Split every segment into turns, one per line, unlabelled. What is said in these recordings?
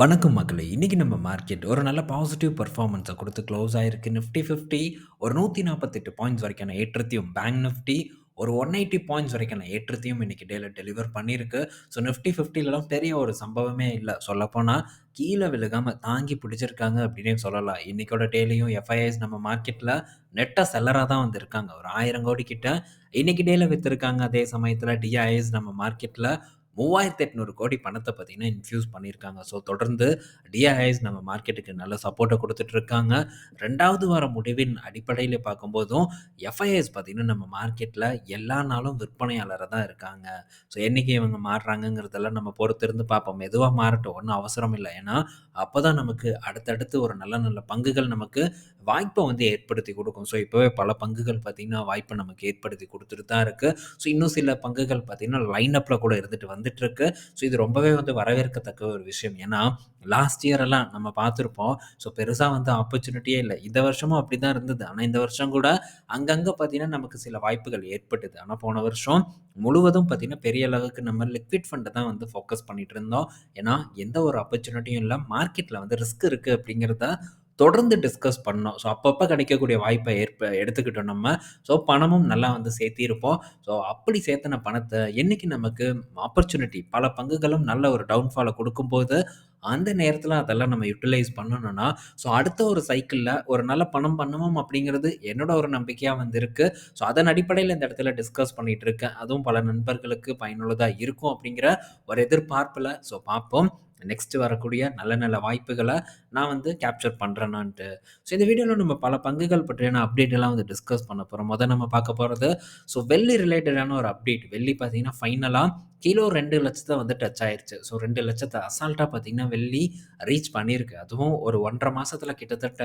வணக்கம் மக்களை. இன்றைக்கி நம்ம மார்க்கெட் ஒரு நல்ல பாசிட்டிவ் பர்ஃபார்மன்ஸை கொடுத்து க்ளோஸ் ஆகிருக்கு நிஃப்டி 50 ஒரு 148 பாயிண்ட்ஸ் வரைக்கான ஏற்றத்தையும், பேங்க் நிஃப்டி ஒரு 180 பாயிண்ட்ஸ் வரைக்கான ஏற்றத்தையும் இன்றைக்கி டேல டெலிவர் பண்ணியிருக்கு. ஸோ நிஃப்டி 50லலாம் பெரிய ஒரு சம்பவமே இல்லை. சொல்லப்போனால் கீழே விழுகாமல் தாங்கி பிடிச்சிருக்காங்க அப்படின்னே சொல்லலாம். இன்றைக்கோட டேலையும் எஃப்ஐஎஸ் நம்ம மார்க்கெட்டில் நெட்டாக செல்லராக தான் வந்திருக்காங்க. ஒரு ஆயிரம் கோடி கிட்ட இன்றைக்கி டேல விற்றுருக்காங்க அதே சமயத்தில் டிஐஎஸ் நம்ம மார்க்கெட்டில் மூவாயிரத்து எட்நூறு கோடி பணத்தை பார்த்தீங்கன்னா, இன்ஃப்யூஸ் பண்ணியிருக்காங்க. ஸோ தொடர்ந்து டிஐஐஸ் நம்ம மார்க்கெட்டுக்கு நல்ல சப்போர்ட்டை கொடுத்துட்ருக்காங்க இருக்காங்க. 2வது வார முடிவின் அடிப்படையில் பார்க்கும்போதும், எஃப்ஐஎஸ் பார்த்தீங்கன்னா, நம்ம மார்க்கெட்டில் எல்லா நாளும் விற்பனையாளராக தான் இருக்காங்க. ஸோ என்னைக்கு இவங்க மாறுறாங்கங்கிறதெல்லாம் நம்ம பொறுத்திருந்து பார்ப்போம். மெதுவாக மாறட்டும். ஒன்றும் அவசரம் இல்லை ஏன்னா, அப்பதான் நமக்கு அடுத்தடுத்து ஒரு நல்ல நல்ல பங்குகள் நமக்கு வாய்ப்பை வந்து ஏற்படுத்தி கொடுக்கும் ஸோ இப்போவே பல பங்குகள் பார்த்தீங்கன்னா, வாய்ப்பை நமக்கு ஏற்படுத்தி கொடுத்துட்டு தான் இருக்குது ஸோ இன்னும் சில பங்குகள் பார்த்திங்கன்னா லைன் அப்ல கூட இருந்துட்டு வந்து வந்துட்டுருக்கு. ஸோ இது ரொம்பவே வந்து வரவேற்கத்தக்க ஒரு விஷயம். ஏன்னா, லாஸ்ட் இயரெல்லாம் நம்ம பார்த்துருப்போம் ஸோ பெருசாக வந்து ஆப்பர்ச்சுனிட்டியே இல்லை இந்த வருஷமும் அப்படி தான் இருந்தது. ஆனால் இந்த வருஷம் கூட அங்கங்கே பார்த்தீங்கன்னா, நமக்கு சில வாய்ப்புகள் ஏற்பட்டுது ஆனால் போன வருஷம் முழுவதும் பார்த்தீங்கன்னா, பெரிய அளவுக்கு நம்ம லிக்விட் ஃபண்டை தான் வந்து ஃபோக்கஸ் பண்ணிட்டு இருந்தோம். ஏன்னா, எந்த ஒரு ஆப்பர்ச்சுனிட்டியும் இல்லை மார்க்கெட்டில் வந்து ரிஸ்க் இருக்குது அப்படிங்கிறத தொடர்ந்து டிஸ்கஸ் பண்ணோம். ஸோ அப்பப்போ கிடைக்கக்கூடிய வாய்ப்பை ஏற்ப எடுத்துக்கிட்டோம் நம்ம. ஸோ பணமும் நல்லா வந்து சேர்த்திருப்போம். ஸோ அப்படி சேர்த்துன பணத்தை என்னைக்கு நமக்கு ஆப்பர்ச்சுனிட்டி பல பங்குகளும் நல்ல ஒரு டவுன்ஃபாலை கொடுக்கும்போது அந்த நேரத்தில் அதெல்லாம் நம்ம யூட்டிலைஸ் பண்ணணும்னா, ஸோ அடுத்த ஒரு சைக்கிளில் ஒரு நல்ல பணம் பண்ணுவோம் அப்படிங்கிறது என்னோட ஒரு நம்பிக்கையாக வந்து இருக்குது ஸோ அதன் அடிப்படையில் இந்த இடத்துல டிஸ்கஸ் பண்ணிகிட்டு இருக்கேன். அதுவும் பல நண்பர்களுக்கு பயனுள்ளதாக இருக்கும் அப்படிங்கிற ஒரு எதிர்பார்ப்பில் ஸோ பார்ப்போம். நெக்ஸ்ட் வரக்கூடிய நல்ல நல்ல வாய்ப்புகளை நான் வந்து கேப்சர் பண்ணுறேனான்ட்டு ஸோ இந்த வீடியோவில் நம்ம பல பங்குகள் பற்றியான அப்டேட் எல்லாம் வந்து டிஸ்கஸ் பண்ண போகிறோம் முதல் நம்ம பார்க்க போகிறது ஸோ வெள்ளி ரிலேட்டடான ஒரு அப்டேட். வெள்ளி பார்த்தீங்கன்னா, ஃபைனலாக கிலோ 2,00,000 வந்து டச் ஆயிருச்சு. ஸோ ரெண்டு லட்சத்தை அசால்ட்டாக பார்த்தீங்கன்னா, வெள்ளி ரீச் பண்ணியிருக்கு. அதுவும் ஒரு ஒன்றரை மாதத்தில் கிட்டத்தட்ட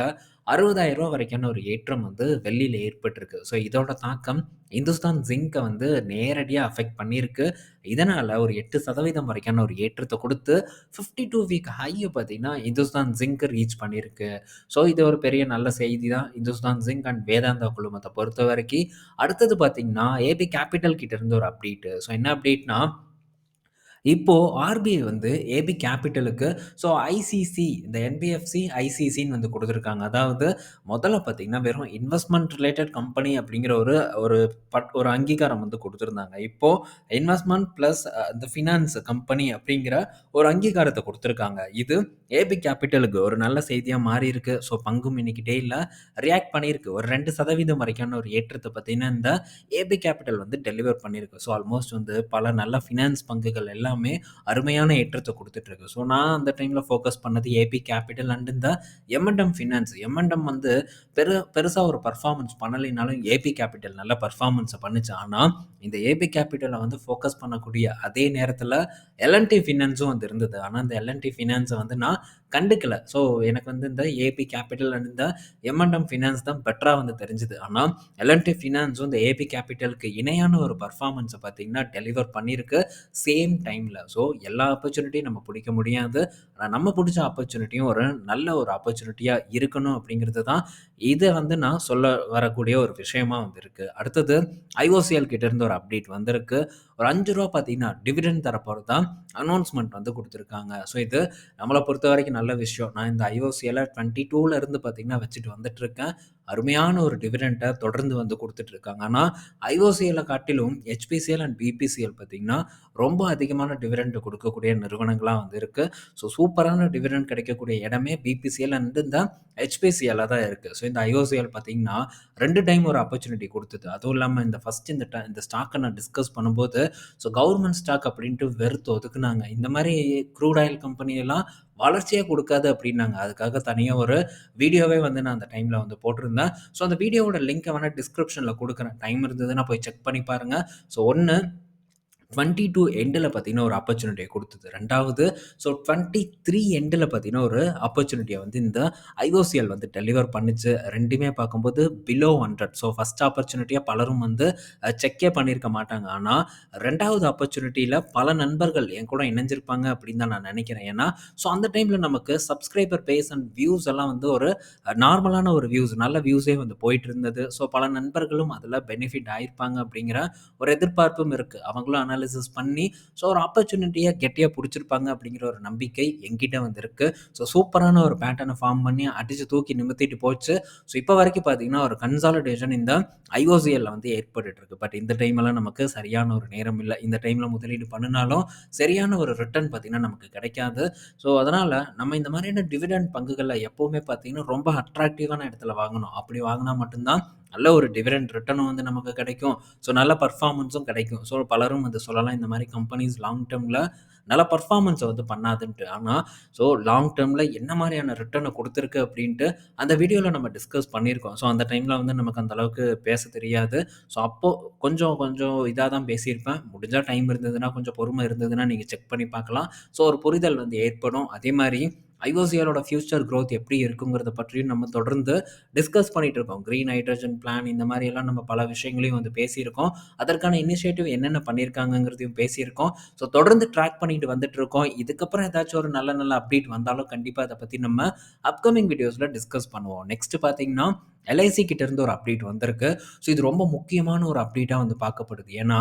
அறுபதாயிரம் ரூபா வரைக்கான ஒரு ஏற்றம் வந்து வெள்ளியில் ஏற்பட்டிருக்கு. ஸோ இதோட தாக்கம் இந்துஸ்தான் ஜிங்கை வந்து நேரடியாக அஃபெக்ட் பண்ணியிருக்கு. இதனால் ஒரு எட்டு சதவீதம் வரைக்கான ஒரு ஏற்றத்தை கொடுத்து ஃபிஃப்டி டூ வீக் ஹையை பார்த்தீங்கன்னா, இந்துஸ்தான் ஜிங்க் ரீச் பண்ணியிருக்கு. ஸோ இது ஒரு பெரிய நல்ல செய்தி தான். இந்துஸ்தான் ஜிங்க் அண்ட் வேதாந்தா குழுமத்தை பொறுத்த வரைக்கும் அடுத்தது பார்த்தீங்கன்னா, ஏபி கேப்பிட்டல் கிட்டேருந்து ஒரு அப்டேட்டு ஸோ என்ன அப்டேட்னா, இப்போ ஆர்பிஐ வந்து ஏபி கேப்பிட்டலுக்கு ஸோ ஐசிசி இந்த என்பிஎஃப்சி, ஐசிசின்னு வந்து கொடுத்துருக்காங்க அதாவது முதல்ல பார்த்தீங்கன்னா, வெறும் இன்வெஸ்ட்மெண்ட் ரிலேட்டட் கம்பெனி அப்படிங்கிற ஒரு ஒரு பட் ஒரு அங்கீகாரம் வந்து கொடுத்துருந்தாங்க இப்போது இன்வெஸ்ட்மெண்ட் ப்ளஸ் இந்த ஃபினான்ஸ் கம்பெனி அப்படிங்கிற ஒரு அங்கீகாரத்தை கொடுத்துருக்காங்க இது ஏபி கேப்பிட்டலுக்கு ஒரு நல்ல செய்தியா மாறியிருக்கு. ஸோ பங்கும் இன்னைக்கு டேல ரியாக்ட் பண்ணியிருக்கு. ஒரு ரெண்டு சதவீதம் வரைக்கான ஒரு ஏற்றத்தை பார்த்தீங்கன்னா, இந்த ஏபி கேப்பிட்டல் வந்து டெலிவர் பண்ணியிருக்கு. ஸோ ஆல்மோஸ்ட் வந்து பல நல்ல ஃபினான்ஸ் பங்குகள் எல்லாம் எல்லாமே அருமையான ஏற்றத்தை கொடுத்துட்ருக்கு இருக்கு. ஸோ நான் அந்த டைம்ல ஃபோக்கஸ் பண்ணது ஏபி கேப்பிட்டல் அண்ட் இந்த எம்&எம் ஃபினான்ஸ். எம்&எம் வந்து பெரு பெருசாக ஒரு பர்ஃபார்மன்ஸ் பண்ணலைனாலும், ஏபி கேப்பிட்டல் நல்ல பர்ஃபார்மன்ஸை பண்ணுச்சு. ஆனால் இந்த ஏபி கேபிட்டலை வந்து ஃபோக்கஸ் பண்ணக்கூடிய அதே நேரத்தில் எல்என்டி ஃபினான்ஸும் வந்து இருந்தது. ஆனால் அந்த எல்என்டி ஃபினான்ஸை வந்து நான் கண்டுக்கல. ஸோ எனக்கு வந்து இந்த ஏபி கேப்பிட்டல் அண்ட் இந்த எம்என்எம் ஃபினான்ஸ் தான் பெட்டராக வந்து தெரிஞ்சுது ஆனால் எல்&டி ஃபினான்ஸும் இந்த ஏபி கேப்பிட்டலுக்கு இணையான ஒரு பர்ஃபார்மன்ஸை பார்த்தீங்கன்னா, டெலிவர் பண்ணியிருக்கு. சேம் டைமில் ஸோ எல்லா ஆப்பர்ச்சுனிட்டியும் நம்ம பிடிக்க முடியாது. ஆனால் நம்ம பிடிச்ச ஆப்பர்ச்சுனிட்டியும் ஒரு நல்ல ஒரு ஆப்பர்ச்சுனிட்டியாக இருக்கணும் அப்படிங்கிறது தான், இதை வந்து நான் சொல்ல வரக்கூடிய ஒரு விஷயமா வந்து அடுத்தது ஐஓசிஎல் கிட்டேருந்து ஒரு அப்டேட் வந்திருக்கு. ஒரு அஞ்சு ரூபா பார்த்தீங்கன்னா, டிவிடெண்ட் தான் அனௌன்ஸ்மெண்ட் வந்து கொடுத்துருக்காங்க ஸோ இது நம்மளை பொறுத்த வரைக்கும் நல்ல விஷயம். நான் இந்த ஐஓசிஎல்ல 22ல இருந்து பார்த்தீங்கன்னா, வச்சுட்டு வந்துட்டுருக்கேன். அருமையான ஒரு டிவிடெண்ட்டை தொடர்ந்து வந்து கொடுத்துட்ருக்காங்க இருக்காங்க. ஆனா, ஐஓசிஎல்ல காட்டிலும் ஹெச்பிசிஎல் அண்ட் பிபிசிஎல் பார்த்தீங்கன்னா, ரொம்ப அதிகமான டிவிடெண்ட் கொடுக்கக்கூடிய நிறுவனங்களாக வந்து இருக்குது ஸோ சூப்பரான டிவிடெண்ட் கிடைக்கக்கூடிய இடமே பிபிசிஎல் அண்ட் இந்த ஹெச்பிசிஎல்ல தான் இருக்குது ஸோ இந்த ஐஓசிஎல் பார்த்தீங்கன்னா, ரெண்டு டைம் ஒரு ஆப்பர்ச்சுனிட்டி கொடுத்தது அதுவும் இல்லாமல் இந்த ஃபர்ஸ்ட் இந்த ட இந்த ஸ்டாக்கை நான் டிஸ்கஸ் பண்ணும்போது, ஸோ கவர்மெண்ட் ஸ்டாக் அப்படின்ட்டு வெறுத்து ஒதுக்குனாங்க. இந்த மாதிரி க்ரூட் ஆயில் கம்பெனியெல்லாம் வளர்ச்சியே கொடுக்காது அப்படின்னாங்க. அதுக்காக தனியாக ஒரு வீடியோவே வந்து நான் அந்த டைமில் வந்து போட்டிருந்தேன். ஸோ அந்த வீடியோவோட லிங்க்கை வேணால் டிஸ்கிரிப்ஷனில் கொடுக்குறேன் டைம் இருந்ததுன்னா போய் செக் பண்ணி பாருங்கள் ஸோ ஒன்று டுவெண்ட்டி டூ எண்டில் பார்த்தீங்கன்னா, ஒரு ஆப்பர்ச்சுனிட்டியை கொடுத்தது. ரெண்டாவது ஸோ ட்வெண்ட்டி த்ரீ எண்டில் பார்த்தீங்கன்னா, ஒரு ஆப்பர்ச்சுனிட்டியை வந்து இந்த ஐஓசிஎல் வந்து டெலிவர் பண்ணிச்சு. ரெண்டுமே பார்க்கும்போது பிலோ 100 ஸோ ஃபஸ்ட் ஆப்பர்ச்சுனிட்டியாக பலரும் வந்து செக்கே பண்ணியிருக்க மாட்டாங்க. ஆனால் ரெண்டாவது ஆப்பர்ச்சுனிட்டியில் பல நண்பர்கள் என் கூட இணைஞ்சிருப்பாங்க அப்படின்னு தான் நான் நினைக்கிறேன். ஏன்னா, ஸோ அந்த டைமில் நமக்கு சப்ஸ்கிரைபர் பேஸ் அண்ட் வியூஸ் எல்லாம் வந்து ஒரு நார்மலான ஒரு வியூஸ் நல்ல வியூஸே வந்து போயிட்டு இருந்தது. ஸோ பல நண்பர்களும் அதில் பெனிஃபிட் ஆயிருப்பாங்க அப்படிங்கிற ஒரு எதிர்பார்ப்பும் இருக்குது அவங்களும் ஆனால் அனாலிசிஸ் பண்ணி ஸோ ஒரு ஆப்பர்ச்சுனிட்டியாக கெட்டியாக பிடிச்சிருப்பாங்க அப்படிங்கிற ஒரு நம்பிக்கை எங்கிட்ட வந்திருக்கு. ஸோ சூப்பரான ஒரு பேட்டர்னை ஃபார்ம் பண்ணி அடித்து தூக்கி நிமித்திட்டு போச்சு. ஸோ இப்போ வரைக்கும் பார்த்தீங்கன்னா ஒரு கன்சாலிடேஷன் இந்த ஐஓசிஎல்ல வந்து ஏற்பட்டுட்டு இருக்கு பட் இந்த டைம்லாம் நமக்கு சரியான ஒரு நேரம் இல்லை. இந்த டைமில் முதலீடு பண்ணினாலும் சரியான ஒரு ரிட்டர்ன் பார்த்திங்கன்னா நமக்கு கிடைக்காது. ஸோ அதனால் நம்ம இந்த மாதிரியான டிவிடெண்ட் பங்குகளில் எப்போவுமே பார்த்தீங்கன்னா ரொம்ப அட்ராக்டிவான இடத்துல வாங்கணும். அப்படி வாங்கினா மட்டும்தான் நல்ல ஒரு டிவிடெண்ட் ரிட்டர்னும் வந்து நமக்கு கிடைக்கும். ஸோ நல்ல பர்ஃபார்மன்ஸும் கிடைக்கும். ஸோ பலரும் வந்து சொல்லலாம் இந்த மாதிரி கம்பெனிஸ் லாங் டேர்மில் நல்ல பர்ஃபார்மன்ஸை வந்து பண்ணாதுன்ட்டு. ஆனால் ஸோ லாங் டேர்மில் என்ன மாதிரியான ரிட்டர்னை கொடுத்துருக்கு அப்படின்ட்டு அந்த வீடியோவில் நம்ம டிஸ்கஸ் பண்ணியிருக்கோம். ஸோ அந்த டைமில் வந்து நமக்கு அந்த அளவுக்கு பேச தெரியாது. ஸோ அப்போது கொஞ்சம் கொஞ்சம் இதாக தான் பேசியிருப்பேன். முடிஞ்சால் டைம் இருந்ததுன்னா கொஞ்சம் பொறுமை இருந்ததுன்னா நீங்கள் செக் பண்ணி பார்க்கலாம். ஸோ ஒரு புரிதல் வந்து ஏற்படும். அதே மாதிரி ஐஓசிஎலோட ஃபியூச்சர் க்ரோத் எப்படி இருக்குங்கிறத பற்றியும் நம்ம தொடர்ந்து டிஸ்கஸ் பண்ணிட்டு இருக்கோம் க்ரீன் ஹைட்ரஜன் பிளான் இந்த மாதிரி எல்லாம் நம்ம பல விஷயங்களையும் வந்து பேசியிருக்கோம். அதற்கான இனிஷியேட்டிவ் என்னென்ன பண்ணியிருக்காங்கங்கிறதையும் பேசியிருக்கோம். ஸோ தொடர்ந்து ட்ராக் பண்ணிட்டு வந்துட்டு இருக்கோம் இதுக்கப்புறம் ஏதாச்சும் ஒரு நல்ல நல்ல அப்டேட் வந்தாலும் கண்டிப்பாக அதை பற்றி நம்ம அப்கமிங் வீடியோஸில் டிஸ்கஸ் பண்ணுவோம். நெக்ஸ்ட் பார்த்தீங்கன்னா எல்ஐசி கிட்ட இருந்து ஒரு அப்டேட் வந்திருக்கு. ஸோ இது ரொம்ப முக்கியமான ஒரு அப்டேட்டாக வந்து பார்க்கப்படுது. ஏன்னா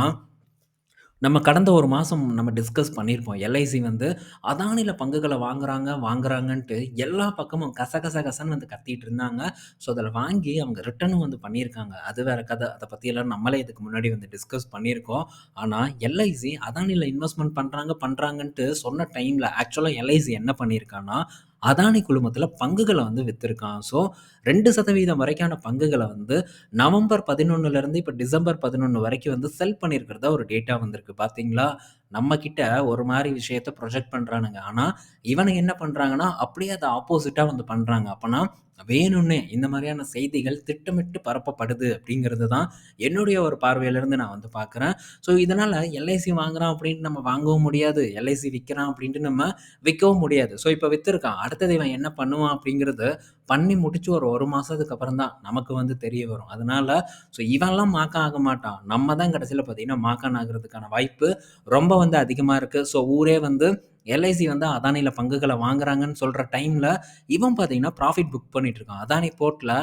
நம்ம கடந்த ஒரு மாதம் நம்ம டிஸ்கஸ் பண்ணியிருப்போம். எல்ஐசி வந்து அதானியில் பங்குகளை வாங்குறாங்க வாங்குறாங்கன்ட்டு எல்லா பக்கமும் கசகச கசன்னு வந்து கத்திட்டு இருந்தாங்க. ஸோ அதில் வாங்கி அவங்க ரிட்டர்னும் வந்து பண்ணியிருக்காங்க. அது வேற கதை. அதை பற்றியெல்லாம் நம்மளே இதுக்கு முன்னாடி வந்து டிஸ்கஸ் பண்ணியிருக்கோம். ஆனால் எல்ஐசி அதானியில் இன்வெஸ்ட்மெண்ட் பண்ணுறாங்க பண்ணுறாங்கன்ட்டு சொன்ன டைமில் ஆக்சுவலாக எல்ஐசி என்ன பண்ணியிருக்கான்னா அதானி குழுமத்தில் பங்குகளை வந்து விற்றுருக்கான் ஸோ ரெண்டு சதவீதம் வரைக்கான பங்குகளை வந்து நவம்பர் பதினொன்னுலேருந்து இப்போ டிசம்பர் பதினொன்று வரைக்கும் வந்து செல் பண்ணியிருக்கிறதா ஒரு டேட்டா வந்திருக்கு. பார்த்தீங்களா நம்ம கிட்ட ஒரு மாதிரி விஷயத்த ப்ரொஜெக்ட் பண்ணுறானுங்க ஆனால் இவனுங்க என்ன பண்ணுறாங்கன்னா அப்படியே அதை ஆப்போசிட்டாக வந்து பண்ணுறாங்க அப்போனா வேணும்னே இந்த மாதிரியான செய்திகள் திட்டமிட்டு பரப்பப்படுது அப்படிங்கிறது தான் என்னுடைய ஒரு பார்வையிலேருந்து நான் வந்து பார்க்குறேன். ஸோ இதனால் எல்ஐசி வாங்குறான் அப்படின்ட்டு நம்ம வாங்கவும் முடியாது. எல்ஐசி விற்கிறான் அப்படின்ட்டு நம்ம விற்கவும் முடியாது. ஸோ இப்போ விற்றுருக்கான் அடுத்தது இவன் என்ன பண்ணுவான் அப்படிங்கிறது பண்ணி முடிச்சு ஒரு ஒரு மாதத்துக்கு அப்புறம் தான் நமக்கு வந்து தெரிய வரும். அதனால ஸோ இவன்லாம் மாக்கம் ஆக மாட்டான். நம்ம தான் கடைசியில் பார்த்தீங்கன்னா மாக்கான் ஆகிறதுக்கான வாய்ப்பு ரொம்ப வந்து அதிகமாக இருக்குது ஸோ ஊரே வந்து எல்ஐசி வந்து அதானியில் பங்குகளை வாங்குறாங்கன்னு சொல்கிற டைமில் இவன் பார்த்தீங்கன்னா ப்ராஃபிட் புக் பண்ணிட்டு இருக்கான் அதானி போர்ட்டில்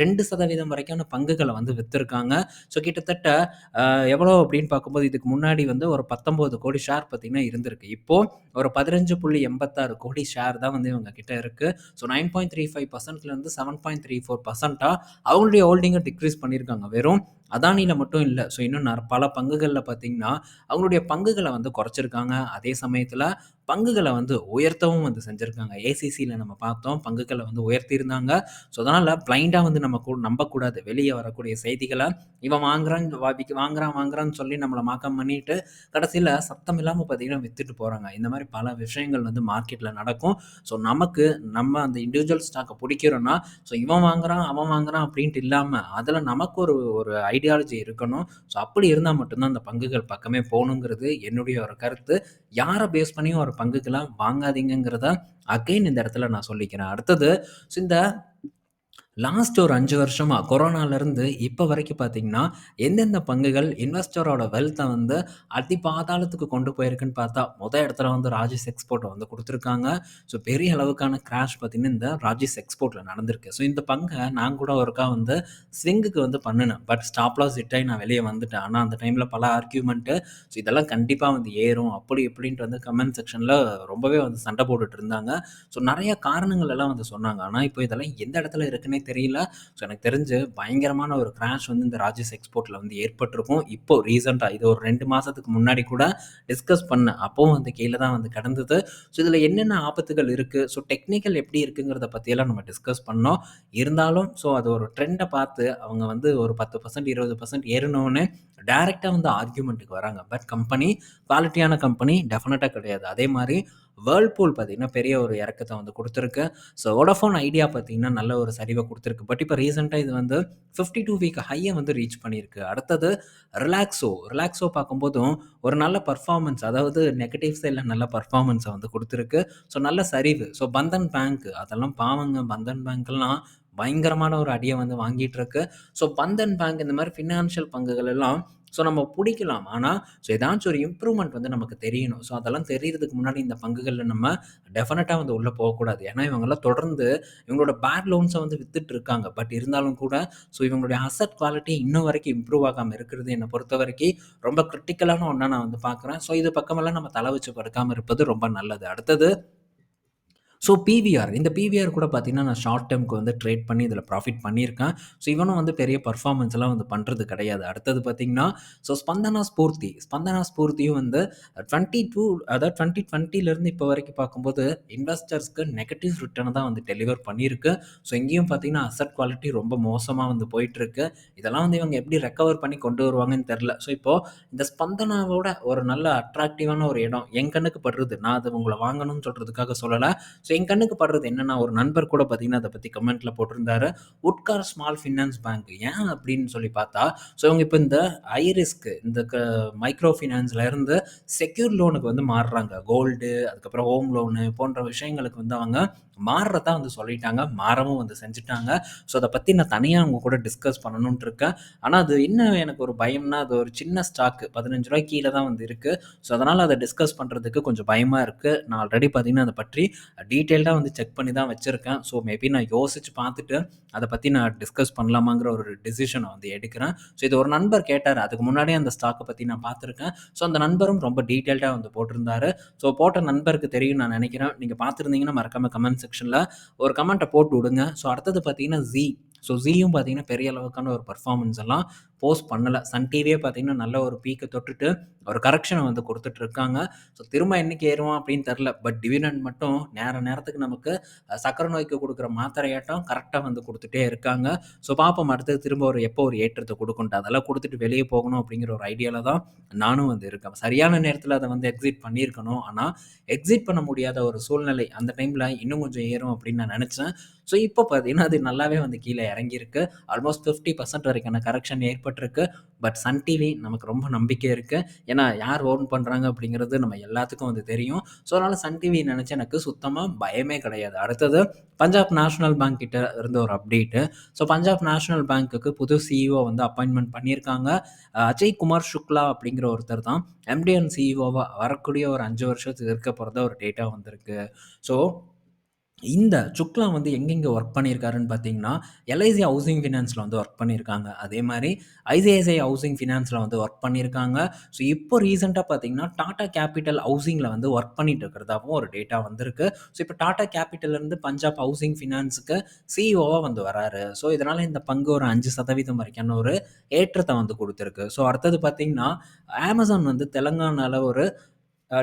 ரெண்டு சதவீதம் வரைக்கான பங்குகளை வந்து விற்றுருக்காங்க ஸோ கிட்டத்தட்ட எவ்வளோ அப்படின்னு பார்க்கும்போது இதுக்கு முன்னாடி வந்து ஒரு பத்தொம்போது கோடி ஷேர் பார்த்திங்கன்னா இருந்திருக்கு. இப்போது ஒரு பதினஞ்சு புள்ளி எண்பத்தாறு கோடி ஷேர் தான் வந்து இவங்க கிட்ட இருக்குது so nine point three five பர்சன்ட்லேருந்து seven point three four பர்சன்ட்டாக அவங்களுடைய ஹோல்டிங்கை டிக்ரீஸ் பண்ணியிருக்காங்க வெறும் அதானியில் மட்டும் இல்லை. ஸோ இன்னும் பல பங்குகளில் பார்த்தீங்கன்னா அவங்களுடைய பங்குகளை வந்து குறைச்சிருக்காங்க. அதே சமயத்தில் பங்குகளை வந்து உயர்த்தவும் வந்து செஞ்சுருக்காங்க. ஏசிசியில் நம்ம பார்த்தோம் பங்குகளை வந்து உயர்த்தியிருந்தாங்க. ஸோ அதனால் பிளைண்டாக வந்து நம்ம கூட நம்பக்கூடாது. வெளியே வரக்கூடிய செய்திகளை இவன் வாங்குறான் வாங்குறான் வாங்குறான்னு சொல்லி நம்மளை மாக்கம் பண்ணிட்டு கடைசியில் சத்தம் இல்லாமல் பார்த்தீங்கன்னா விற்றுட்டு போகிறாங்க இந்த மாதிரி பல விஷயங்கள் வந்து மார்க்கெட்டில் நடக்கும். ஸோ நமக்கு நம்ம அந்த இண்டிவிஜுவல் ஸ்டாக்கை பிடிக்கிறோன்னா ஸோ இவன் வாங்குறான் அவன் வாங்குறான் அப்படின்ட்டு இல்லாமல் அதில் நமக்கு ஒரு ஒரு ஐடியாலஜி இருக்கணும். ஸோ அப்படி இருந்தால் மட்டும்தான் அந்த பங்குகள் பக்கமே போகணுங்கிறது என்னுடைய ஒரு கருத்து. யாரை பேஸ் பண்ணியும் ஒரு பங்குக்கெல்லாம் வாங்காதீங்கிறத அகைன் இந்த இடத்துல நான் சொல்லிக்கிறேன். அடுத்தது ஸோ இந்த லாஸ்ட் ஒரு அஞ்சு வருஷமாக கொரோனாலேருந்து இப்போ வரைக்கும் பார்த்தீங்கன்னா எந்தெந்த பங்குகள் இன்வெஸ்டரோட வெல்த்தை வந்து அதி பாதாளத்துக்கு கொண்டு போயிருக்குன்னு பார்த்தா மொதல் இடத்துல வந்து ராஜேஷ் எக்ஸ்போர்ட்டை வந்து கொடுத்துருக்காங்க. ஸோ பெரிய அளவுக்கான கிராஷ் பார்த்திங்கன்னா இந்த ராஜேஷ் எக்ஸ்போர்ட்டில் நடந்திருக்கு. ஸோ இந்த பங்கை நான் கூட ஒருக்கா வந்து ஸ்விங்குக்கு வந்து பண்ணினேன். பட் ஸ்டாப் லாஸ் நான் வெளியே வந்துட்டேன். ஆனால் அந்த டைமில் பல ஆர்கியூமெண்ட்டு ஸோ இதெல்லாம் கண்டிப்பாக வந்து ஏறும். அப்படி இப்படின்ட்டு வந்து கமெண்ட் செக்ஷனில் ரொம்பவே வந்து சண்டை போட்டுட்டு இருந்தாங்க. ஸோ நிறைய காரணங்கள் எல்லாம் வந்து சொன்னாங்க. ஆனால் இப்போ இதெல்லாம் எந்த இடத்துல இருக்குன்னே தெரியல. ஸோ எனக்கு தெரிஞ்சு பயங்கரமான ஒரு கிராஷ் வந்து இந்த ராஜேஷ் எக்ஸ்போர்ட்டில் வந்து ஏற்பட்டிருக்கும். இப்போ ரீசெண்டாக இது ஒரு ரெண்டு மாதத்துக்கு முன்னாடி கூட டிஸ்கஸ் பண்ணேன் அப்போவும் வந்து கீழே தான் வந்து கடந்தது. ஸோ இதில் என்னென்ன ஆபத்துகள் இருக்குது ஸோ டெக்னிக்கல் எப்படி இருக்குங்கிறத பற்றியெல்லாம் நம்ம டிஸ்கஸ் பண்ணோம். இருந்தாலும் ஸோ அது ஒரு ட்ரெண்டை பார்த்து அவங்க வந்து ஒரு பத்து பர்சன்ட் இருபது பர்சன்ட் ஏறினோன்னு டேரெக்டாக வந்து ஆர்கியூமெண்ட்டுக்கு வராங்க. பட் கம்பெனி குவாலிட்டியான கம்பெனி டெஃபினட்டாக கிடையாது. அதே மாதிரி வேர்ல்பூல் பார்த்திங்கன்னா பெரிய ஒரு இறக்கத்தை வந்து கொடுத்துருக்கு. ஸோ வோடஃபோன் ஐடியா பார்த்திங்கன்னா நல்ல ஒரு சரிவை கொடுத்துருக்கு. பட் இப்போ ரீசெண்டாக இது வந்து ஃபிஃப்டி டூ வீக் ஹையை வந்து ரீச் பண்ணியிருக்கு. அடுத்தது ரிலாக்ஸோ ரிலாக்ஸோ பார்க்கும்போதும் ஒரு நல்ல பர்ஃபார்மன்ஸ் அதாவது நெகட்டிவ் சைடில் நல்ல பர்ஃபார்மன்ஸை வந்து கொடுத்துருக்கு. ஸோ நல்ல சரிவு. ஸோ பந்தன் பேங்க் அதெல்லாம் பாவங்க. பந்தன் பேங்க்லாம் பயங்கரமான ஒரு அடியை வந்து வாங்கிட்டு இருக்கு ஸோ பந்தன் பேங்க் இந்த மாதிரி ஃபினான்ஷியல் பங்குகள் எல்லாம் ஸோ நம்ம பிடிக்கலாம். ஆனால் ஸோ ஏதாச்சும் ஒரு இம்ப்ரூவ்மெண்ட் வந்து நமக்கு தெரியணும். ஸோ அதெல்லாம் தெரியறதுக்கு முன்னாடி இந்த பங்குகளில் நம்ம டெஃபினட்டாக வந்து உள்ளே போகக்கூடாது. ஏன்னா இவங்கெல்லாம் தொடர்ந்து இவங்களோட பேட் லோன்ஸை வந்து வித்துட்டு இருக்காங்க பட் இருந்தாலும் கூட ஸோ இவங்களுடைய அசட் குவாலிட்டி இன்னும் வரைக்கும் இம்ப்ரூவ் ஆகாமல் இருக்கிறது என்னை பொறுத்த வரைக்கும் ரொம்ப கிரிட்டிக்கலான ஒன்றா நான் வந்து பார்க்குறேன். ஸோ இது பக்கமெல்லாம் நம்ம தலை வச்சு படுக்காமல் இருப்பது ரொம்ப நல்லது. அடுத்தது ஸோ பிவிஆர் இந்த பிவிஆர் கூட பார்த்தீங்கன்னா நான் ஷார்ட் டேர்முக்கு வந்து ட்ரேட் பண்ணி இதில் ப்ராஃபிட் பண்ணியிருக்கேன். ஸோ இவனும் வந்து பெரிய பர்ஃபார்மன்ஸ் எல்லாம் வந்து பண்ணுறது கிடையாது. அடுத்தது பார்த்தீங்கன்னா ஸோ ஸ்பந்தனா ஸ்பூர்த்தி. ஸ்பந்தனா ஸ்பூர்த்தியும் வந்து டுவெண்ட்டி டூ அதாவது டுவெண்ட்டி டுவெண்ட்டிலேருந்து இப்போ வரைக்கும் பார்க்கும்போது இன்வெஸ்டர்ஸ்க்கு நெகட்டிவ் ரிட்டர்னை தான் வந்து டெலிவர் பண்ணியிருக்கு. ஸோ இங்கேயும் பார்த்தீங்கன்னா அசட் குவாலிட்டி ரொம்ப மோசமாக வந்து போயிட்டுருக்கு. இதெல்லாம் வந்து இவங்க எப்படி ரெக்கவர் பண்ணி கொண்டு வருவாங்கன்னு தெரில ஸோ இப்போது இந்த ஸ்பந்தனாவோட ஒரு நல்ல அட்ராக்டிவான ஒரு இடம் என் கண்ணுக்கு படுறது? நான் அது உங்களை வாங்கணும்னு சொல்கிறதுக்காக சொல்லலை. ஸோ என் கண்ணுக்கு படுறது என்னன்னா ஒரு நண்பர் கூட பார்த்தீங்கன்னா அதை பற்றி கமெண்ட்ல போட்டிருந்தாரு. உட்கார் ஸ்மால் ஃபினான்ஸ் பேங்க். ஏன் அப்படின்னு சொல்லி பார்த்தா ஸோ இவங்க இப்போ இந்த ஐரிஸ்க்கு இந்த க மைக்ரோ ஃபினான்ஸ்லேருந்து செக்யூர் லோனுக்கு வந்து மாறுறாங்க. கோல்டு அதுக்கப்புறம் ஹோம் லோனு போன்ற விஷயங்களுக்கு வந்து அவங்க மாறுறதா வந்து சொல்லிட்டாங்க. மாறவும் வந்து செஞ்சுட்டாங்க. ஸோ அதை பற்றி நான் தனியாக அவங்க கூட டிஸ்கஸ் பண்ணணுன்ட்டு இருக்கேன். ஆனால் அது இன்னும் எனக்கு ஒரு பயம்னா அது ஒரு சின்ன ஸ்டாக்கு பதினஞ்சு ரூபாய் கீழே தான் வந்து இருக்குது ஸோ அதனால் அதை டிஸ்கஸ் பண்ணுறதுக்கு கொஞ்சம் பயமாக இருக்குது நான் ஆல்ரெடி பார்த்தீங்கன்னா அதை பற்றி டீட்டெயில்டாக வந்து செக் பண்ணி தான் வச்சுருக்கேன். ஸோ மேபி நான் யோசித்து பார்த்துட்டு அதை பற்றி நான் டிஸ்கஸ் பண்ணலாமாங்கிற ஒரு டிசிஷனை வந்து எடுக்கிறேன். ஸோ இது ஒரு நண்பர் கேட்டார். அதுக்கு முன்னாடியே அந்த ஸ்டாக்கை பற்றி நான் பார்த்துருக்கேன். ஸோ அந்த நண்பரும் ரொம்ப டீட்டெயில்டாக வந்து போட்டிருந்தாரு. ஸோ போட்ட நண்பருக்கு தெரியும் நான் நினைக்கிறேன். நீங்கள் பார்த்துருந்தீங்கன்னா மறக்காமல் கமெண்ட் செக்ஷனில் ஒரு கமெண்ட்டை போட்டு விடுங்க. ஸோ அடுத்தது பார்த்தீங்கன்னா ஜி ஸோ ஜியும் பார்த்தீங்கன்னா பெரிய அளவுக்கான ஒரு பர்ஃபார்மன்ஸ் எல்லாம் போஸ்ட் பண்ணலை. சன் டிவியே பார்த்தீங்கன்னா நல்ல ஒரு பீக்கை தொட்டுட்டு ஒரு கரெக்ஷனை வந்து கொடுத்துட்டு இருக்காங்க. ஸோ திரும்ப என்னைக்கு ஏறுவோம் அப்படின்னு தெரில பட் டிவிடெண்ட் மட்டும் நேர நேரத்துக்கு நமக்கு சக்கரை நோய்க்கு கொடுக்குற மாத்திரையாட்டம் கரெக்டாக வந்து கொடுத்துட்டே இருக்காங்க. ஸோ பார்ப்போம் அடுத்தது திரும்ப ஒரு எப்போ ஒரு ஏற்றத்தை கொடுக்குன்ட்டு அதெல்லாம் கொடுத்துட்டு வெளியே போகணும் அப்படிங்கிற ஒரு ஐடியாவில் தான் நானும் வந்து இருக்கேன். சரியான நேரத்தில் அதை வந்து எக்ஸிட் பண்ணியிருக்கணும். ஆனால் எக்ஸிட் பண்ண முடியாத ஒரு சூழ்நிலை அந்த டைமில் இன்னும் கொஞ்சம் ஏறும் அப்படின்னு நான் நினச்சேன். ஸோ இப்போ பார்த்தீங்கன்னா அது நல்லாவே வந்து கீழே இறங்கியிருக்கு. ஆல்மோஸ்ட் ஃபிஃப்டி பர்சன்ட் வரைக்கான கரெக்ஷன் ஏற்பட்டிருக்கு. பட் சன் டிவி நமக்கு ரொம்ப நம்பிக்கை இருக்குது ஏன்னா யார் ஓன் பண்ணுறாங்க அப்படிங்கிறது நம்ம எல்லாத்துக்கும் வந்து தெரியும். ஸோ அதனால் சன் டிவி நினச்சி எனக்கு சுத்தமாக பயமே கிடையாது. அடுத்தது பஞ்சாப் நேஷனல் பேங்க் கிட்ட இருந்த ஒரு அப்டேட்டு ஸோ பஞ்சாப் நேஷனல் பேங்க்குக்கு புது சிஇஓ வந்து அப்பாயின்மெண்ட் பண்ணியிருக்காங்க. அஜய் குமார் சுக்லா அப்படிங்கிற ஒருத்தர் தான். எம்டிஎன் சிஇஓவாக வரக்கூடிய ஒரு அஞ்சு வருஷத்துக்கு இருக்க போகிறத ஒரு டேட்டா வந்திருக்கு. ஸோ இந்த சுக்லா வந்து எங்கெங்கே ஒர்க் பண்ணியிருக்காருன்னு பார்த்தீங்கன்னா எல்ஐசி ஹவுசிங் ஃபினான்ஸில் வந்து ஒர்க் பண்ணியிருக்காங்க. அதே மாதிரி ஐசிஐசிஐ ஹவுசிங் ஃபினான்ஸில் வந்து ஒர்க் பண்ணியிருக்காங்க. ஸோ இப்போ ரீசெண்டாக பார்த்தீங்கன்னா டாடா கேபிட்டல் ஹவுசிங்கில் வந்து ஒர்க் பண்ணிட்டு இருக்கிறதாவும் ஒரு டேட்டா வந்திருக்கு. ஸோ இப்போ டாடா கேபிட்டல்லேருந்து பஞ்சாப் ஹவுசிங் ஃபினான்ஸுக்கு சிஇஓவாக வந்து வராரு. ஸோ இதனால் இந்த பங்கு ஒரு அஞ்சு சதவீதம் வரைக்கான ஒரு ஏற்றத்தை வந்து கொடுத்துருக்கு. ஸோ அடுத்தது பார்த்தீங்கன்னா அமேசான் வந்து தெலங்கானாவில் ஒரு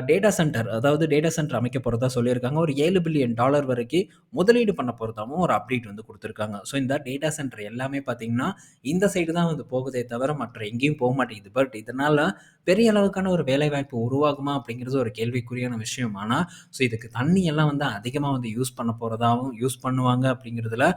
டேட்டா சென்டர் அதாவது டேட்டா சென்டர் அமைக்க போகிறதா சொல்லியிருக்காங்க. ஒரு ஏழு பில்லியன் டாலர் வரைக்கும் முதலீடு பண்ண போகிறதாவும் ஒரு அப்டேட் வந்து கொடுத்துருக்காங்க. ஸோ இந்த டேட்டா சென்டர் எல்லாமே பார்த்தீங்கன்னா இந்த சைடு தான் வந்து போகுதே தவிர மற்ற எங்கேயும் போக மாட்டேங்குது. பட் இதனால் பெரிய அளவுக்கான ஒரு வேலைவாய்ப்பு உருவாகுமா அப்படிங்கிறது ஒரு கேள்விக்குரியான விஷயம். ஆனால் ஸோ இதுக்கு தண்ணி எல்லாம் வந்து அதிகமாக வந்து யூஸ் பண்ண போகிறதாவும் யூஸ் பண்ணுவாங்க அப்படிங்கிறதுல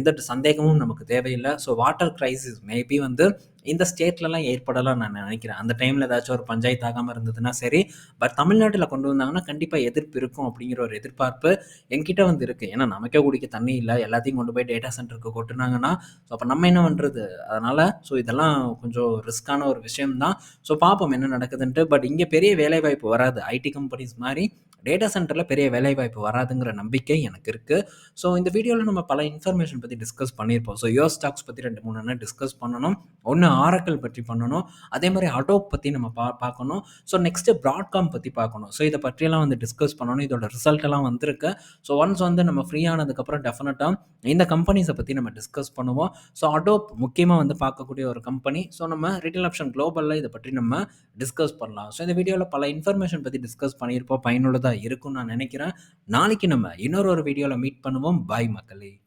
எந்த சந்தேகமும் நமக்கு தேவையில்லை. ஸோ வாட்டர் கிரைசிஸ் மேபி வந்து இந்த ஸ்டேட்லலாம் ஏற்படலாம் நான் நினைக்கிறேன். அந்த டைமில் ஏதாச்சும் ஒரு பஞ்சாயத்து ஆகாமல் இருந்ததுன்னா சரி பட் தமிழ்நாட்டில் கொண்டு வந்தாங்கன்னா கண்டிப்பாக எதிர்ப்பு இருக்கும் அப்படிங்கிற ஒரு எதிர்பார்ப்பு என்கிட்ட வந்து இருக்குது ஏன்னா நமக்கே குடிக்க தண்ணி இல்லை எல்லாத்தையும் கொண்டு போய் டேட்டா சென்டருக்கு கொட்டுனாங்கன்னா ஸோ அப்போ நம்ம என்ன பண்ணுறது அதனால் ஸோ இதெல்லாம் கொஞ்சம் ரிஸ்க்கான ஒரு விஷயம் தான் ஸோ பார்ப்போம் என்ன நடக்குதுன்ட்டு பட் இங்கே பெரிய வேலைவாய்ப்பு வராது. ஐடி கம்பெனிஸ் மாதிரி டேட்டா சென்டரில் பெரிய வேலைவாய்ப்பு வராதுங்கிற நம்பிக்கை எனக்கு இருக்குது ஸோ இந்த வீடியோவில் நம்ம பல இன்ஃபர்மேஷன் பற்றி டிஸ்கஸ் பண்ணியிருப்போம். ஸோ யோ ஸ்டாக்ஸ் பற்றி ரெண்டு மூணு என்ன டிஸ்கஸ் பண்ணணும் ஒன்று ஆரக்கல் பற்றி பண்ணணும் அதே மாதிரி அடோப் பற்றி நம்ம பா பார்க்கணும். ஸோ நெக்ஸ்ட்டு ப்ராட்காம் பற்றி பார்க்கணும். ஸோ இதை பற்றியெல்லாம் வந்து டிஸ்கஸ் பண்ணணும். இதோட ரிசல்ட்டெல்லாம் வந்திருக்கு. ஸோ ஒன்ஸ் வந்து நம்ம ஃப்ரீ ஆனதுக்கப்புறம் டெஃபினட்டாக இந்த கம்பெனிஸை பற்றி நம்ம டிஸ்கஸ் பண்ணுவோம். ஸோ அடோப் முக்கியமாக வந்து பார்க்கக்கூடிய ஒரு கம்பெனி ஸோ நம்ம ரிட்டல் ஆப்ஷன் குளோபலில் இதை பற்றி நம்ம டிஸ்கஸ் பண்ணலாம். ஸோ இந்த வீடியோவில் பல இன்ஃபர்மேஷன் பற்றி டிஸ்கஸ் பண்ணியிருப்போம். பயனுள்ளதாக இருக்கும்னு நான் நினைக்கிறேன். நாளைக்கு நம்ம இன்னொரு ஒரு வீடியோவில் மீட் பண்ணுவோம். பாய் மக்களே.